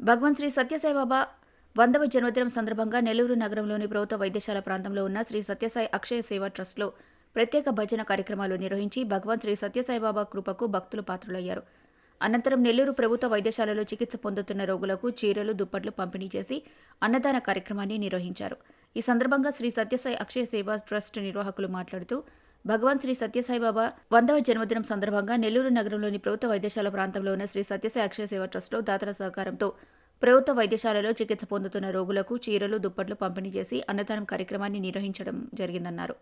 భగవాన్ శ్రీ సత్యసాయిబాబా వందవ జన్మదినం సందర్భంగా నెల్లూరు నగరంలోని ప్రభుత్వ వైద్యశాల ప్రాంతంలో ఉన్న శ్రీ సత్యసాయి అక్షయ సేవ ట్రస్ట్లో ప్రత్యేక భజన కార్యక్రమాలు నిర్వహించి భగవాన్ శ్రీ సత్యసాయిబాబా కృపకు భక్తులు పాత్రులయ్యారు. అనంతరం నెల్లూరు ప్రభుత్వ వైద్యశాలలో చికిత్స పొందుతున్న రోగులకు చీరలు దుప్పట్లు పంపిణీ చేసి అన్నదాన కార్యక్రమాన్ని నిర్వహించారు. ఈ సందర్భంగా శ్రీ సత్యసాయి అక్షయ సేవా ట్రస్ట్ నిర్వాహకులు మాట్లాడుతూ భగవాన్ శ్రీ సత్యసాయిబాబా వందవ జన్మదినం సందర్భంగా నెల్లూరు నగరంలోని ప్రభుత్వ వైద్యశాల ప్రాంతంలో ఉన్న శ్రీ సత్యసాయి అక్షయ సేవ ట్రస్ట్లో దాతల సహకారంతో ప్రభుత్వ వైద్యశాలలో చికిత్స పొందుతున్న రోగులకు చీరలు దుప్పట్లు పంపిణీ చేసి అన్నదానం కార్యక్రమాన్ని నిర్వహించడం జరిగిందన్నారు.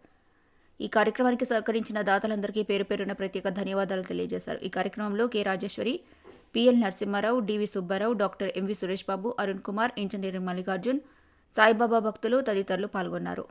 ఈ కార్యక్రమానికి సహకరించిన దాతలందరికీ పేరు పేరున ప్రత్యేక ధన్యవాదాలు తెలియజేశారు. ఈ కార్యక్రమంలో K Rajeshwari PL Narasimharao DV Subbarao doctor MV Suresh Babu Arun Kumar engineer Mallikarjun Saibaba భక్తులు తదితరులు పాల్గొన్నారు.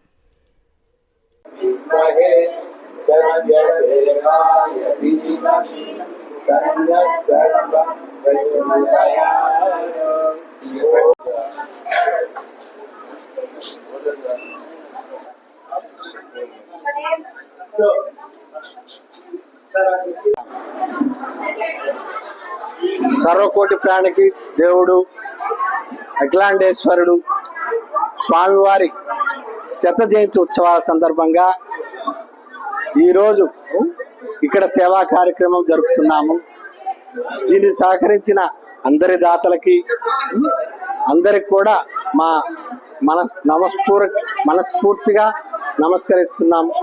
సర్వకోటి ప్రాణికి దేవుడు అఖిలాండేశ్వరుడు స్వామివారి శత జయంతి ఉత్సవాల సందర్భంగా ఈరోజు ఇక్కడ సేవా కార్యక్రమం జరుపుతున్నాము. దీన్ని సహకరించిన అందరి దాతలకి అందరికి కూడా మా మనస్ నమస్పూర్ మనస్ఫూర్తిగా నమస్కరిస్తున్నాము.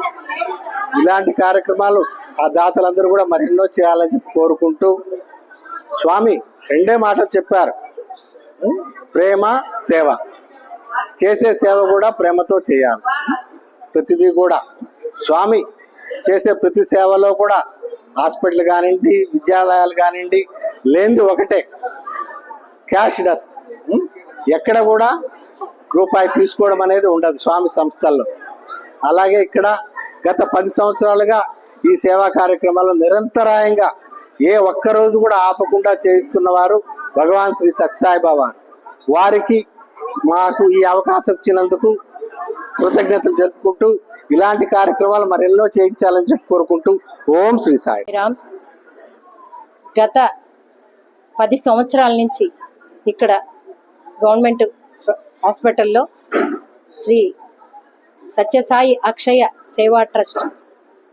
ఇలాంటి కార్యక్రమాలు ఆ దాతలందరూ కూడా మరెన్నో చేయాలని చెప్పి కోరుకుంటూ స్వామి రెండే మాటలు చెప్పారు. ప్రేమ సేవ. చేసే సేవ కూడా ప్రేమతో చేయాలి. ప్రతిదీ కూడా స్వామి చేసే ప్రతి సేవలో కూడా హాస్పిటల్ కానివ్వండి విద్యాలయాలు కానివ్వండి లేనిది ఒకటే. Cash desk. ఎక్కడ కూడా రూపాయి తీసుకోవడం అనేది ఉండదు స్వామి సంస్థల్లో. అలాగే ఇక్కడ గత పది సంవత్సరాలుగా ఈ సేవా కార్యక్రమాలు నిరంతరాయంగా ఏ ఒక్క రోజు కూడా ఆపకుండా చేయిస్తున్న వారు భగవాన్ శ్రీ సత్యసాయిబాబా. వారికి మాకు ఈ అవకాశం ఇచ్చినందుకు కృతజ్ఞతలు జరుపుకుంటూ ఇలాంటి కార్యక్రమాలు మరెన్నో చేయించాలని చెప్పి కోరుకుంటూ ఓం శ్రీ సాయి. రామ్ గత పది సంవత్సరాల నుంచి ఇక్కడ గవర్నమెంట్ హాస్పిటల్లో శ్రీ సత్యసాయి అక్షయ సేవా ట్రస్ట్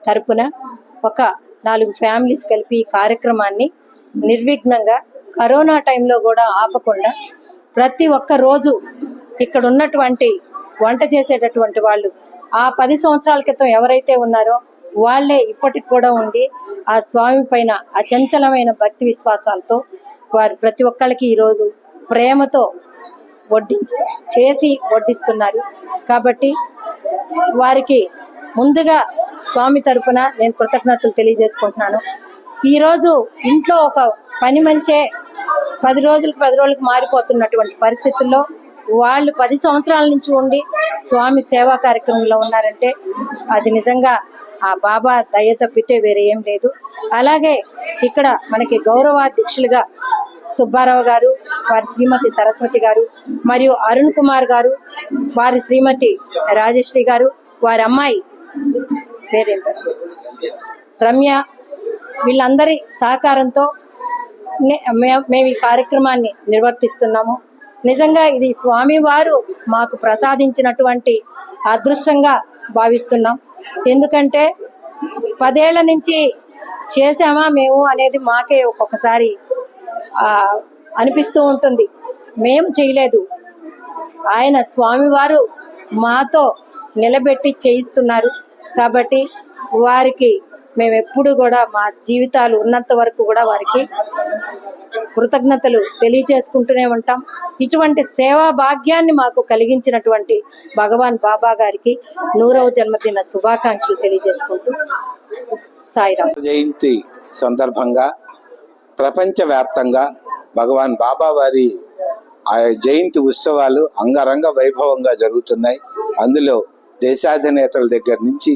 తరపున ఒక నాలుగు ఫ్యామిలీస్ కలిపి ఈ కార్యక్రమాన్ని నిర్విఘ్నంగా కరోనా టైంలో కూడా ఆపకుండా ప్రతి ఒక్క రోజు ఇక్కడ ఉన్నటువంటి వంట చేసేటటువంటి వాళ్ళు ఆ పది సంవత్సరాల క్రితం ఎవరైతే ఉన్నారో వాళ్ళే ఇప్పటికి కూడా ఉండి ఆ స్వామి పైన అచంచలమైన భక్తి విశ్వాసాలతో వారు ప్రతి ఒక్కళ్ళకి ఈరోజు ప్రేమతో వడ్డించి చేసి వడ్డిస్తున్నారు. కాబట్టి వారికి ముందుగా స్వామి తరపున నేను కృతజ్ఞతలు తెలియజేసుకుంటున్నాను. ఈరోజు ఇంట్లో ఒక పని మనిషే పది రోజులకు పది రోజులకు మారిపోతున్నటువంటి పరిస్థితుల్లో వాళ్ళు పది సంవత్సరాల నుంచి ఉండి స్వామి సేవా కార్యక్రమంలో ఉన్నారంటే అది నిజంగా ఆ బాబా దయ తప్పితే వేరే ఏం లేదు. అలాగే ఇక్కడ మనకి గౌరవాధ్యక్షులుగా సుబ్బారావు గారు వారి శ్రీమతి సరస్వతి గారు మరియు అరుణ్ కుమార్ గారు వారి శ్రీమతి రాజశ్రీ గారు వారి అమ్మాయి పేరేంట? రమ్య వీళ్ళందరి సహకారంతో మేము ఈ కార్యక్రమాన్ని నిర్వర్తిస్తున్నాము. నిజంగా ఇది స్వామివారు మాకు ప్రసాదించినటువంటి అదృష్టంగా భావిస్తున్నాం. ఎందుకంటే పదేళ్ళ నుంచి చేసామా మేము అనేది మాకే ఒక్కొక్కసారి అనిపిస్తూ ఉంటుంది. మేము చేయలేదు. ఆయన స్వామివారు మాతో నిలబెట్టి చేయిస్తున్నారు. కాబట్టి వారికి మేము ఎప్పుడు కూడా మా జీవితాలు ఉన్నంత వరకు కూడా వారికి కృతజ్ఞతలు తెలియచేసుకుంటూనే ఉంటాం. ఇటువంటి సేవా భాగ్యాన్ని మాకు కలిగించినటువంటి భగవాన్ బాబా గారికి నూరవ జన్మదిన శుభాకాంక్షలు తెలియజేసుకుంటూ సాయిరామ్. జయంతి సందర్భంగా ప్రపంచవ్యాప్తంగా భగవాన్ బాబా వారి ఆ జయంతి ఉత్సవాలు అంగరంగ వైభవంగా జరుగుతున్నాయి. అందులో దేశాధినేతల దగ్గర నుంచి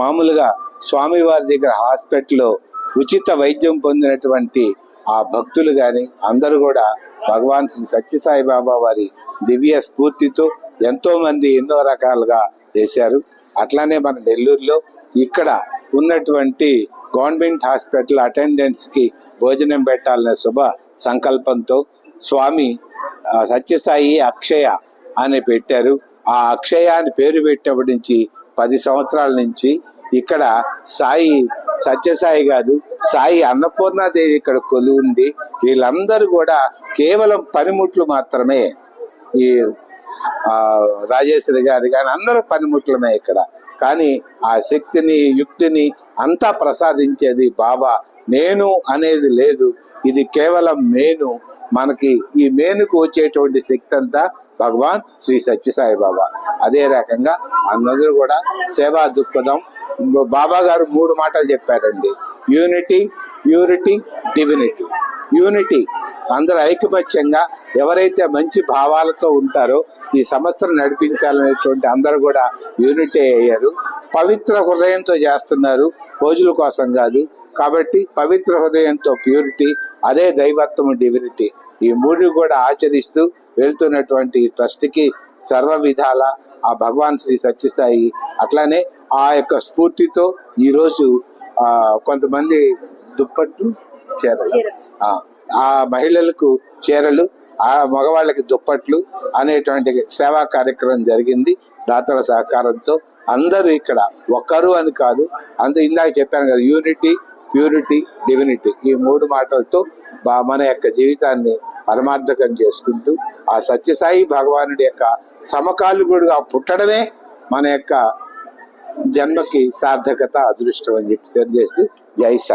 మామూలుగా స్వామివారి దగ్గర హాస్పిటల్లో ఉచిత వైద్యం పొందినటువంటి ఆ భక్తులు కానీ అందరూ కూడా భగవాన్ శ్రీ సత్యసాయి బాబా వారి దివ్య స్ఫూర్తితో ఎంతో మంది ఎన్నో రకాలుగా చేశారు అట్లానే మన నెల్లూరులో ఇక్కడ ఉన్నటువంటి గవర్నమెంట్ హాస్పిటల్ అటెండెంట్స్కి భోజనం పెట్టాలనే శుభ సంకల్పంతో స్వామి సత్యసాయి అక్షయ అని పెట్టారు. ఆ అక్షయ అని పేరు పెట్టినప్పటి నుంచి పది సంవత్సరాల నుంచి ఇక్కడ సాయి సత్యసాయి కాదు సాయి అన్నపూర్ణాదేవి ఇక్కడ కొలువుంది వీళ్ళందరూ కూడా కేవలం పనిముట్లు మాత్రమే ఈ రాజేశ్వరి గారి కానీ అందరూ పనిముట్లమే ఇక్కడ. కానీ ఆ శక్తిని యుక్తిని అంతా ప్రసాదించేది బాబా. నేను అనేది లేదు. ఇది కేవలం మేను. మనకి ఈ మేనుకు వచ్చేటువంటి శక్తి అంతా భగవాన్ శ్రీ సత్యసాయి బాబా. అదే రకంగా అందరూ కూడా సేవా దృక్పథం బాబా గారు మూడు మాటలు చెప్పారండి. యూనిటీ ప్యూరిటీ డివినిటీ యూనిటీ అందరూ ఐకమత్యంగా ఎవరైతే మంచి భావాలతో ఉంటారో ఈ సంస్థను నడిపించాలనేటువంటి అందరూ కూడా యూనిటీ అయ్యారు. పవిత్ర హృదయంతో చేస్తున్నారు రోజుల కోసం కాదు. కాబట్టి పవిత్ర హృదయంతో ప్యూరిటీ అదే దైవత్వం డివినిటీ ఈ మూడు కూడా ఆచరిస్తూ వెళ్తున్నటువంటి ట్రస్ట్కి సర్వ విధాల ఆ భగవాన్ శ్రీ సత్యసాయి అట్లానే ఆ యొక్క స్ఫూర్తితో ఈరోజు ఆ కొంతమంది దుప్పట్లు చీరలు. ఆ, మహిళలకు చీరలు ఆ మగవాళ్ళకి దుప్పట్లు అనేటువంటి సేవా కార్యక్రమం జరిగింది. దాతల సహకారంతో అందరూ ఇక్కడ ఒక్కరు అని కాదు అంత ఇందాక చెప్పాను కదా యూనిటీ ప్యూరిటీ డివినిటీ ఈ మూడు మాటలతో బా- మన యొక్క జీవితాన్ని పరమార్థకం చేసుకుంటూ ఆ సత్యసాయి భగవానుడి యొక్క సమకాలికుడుగా పుట్టడమే మన యొక్క జన్మకి సార్థకత అదృష్టం అని చెప్పి తెలియజేస్తూ జై సాయి.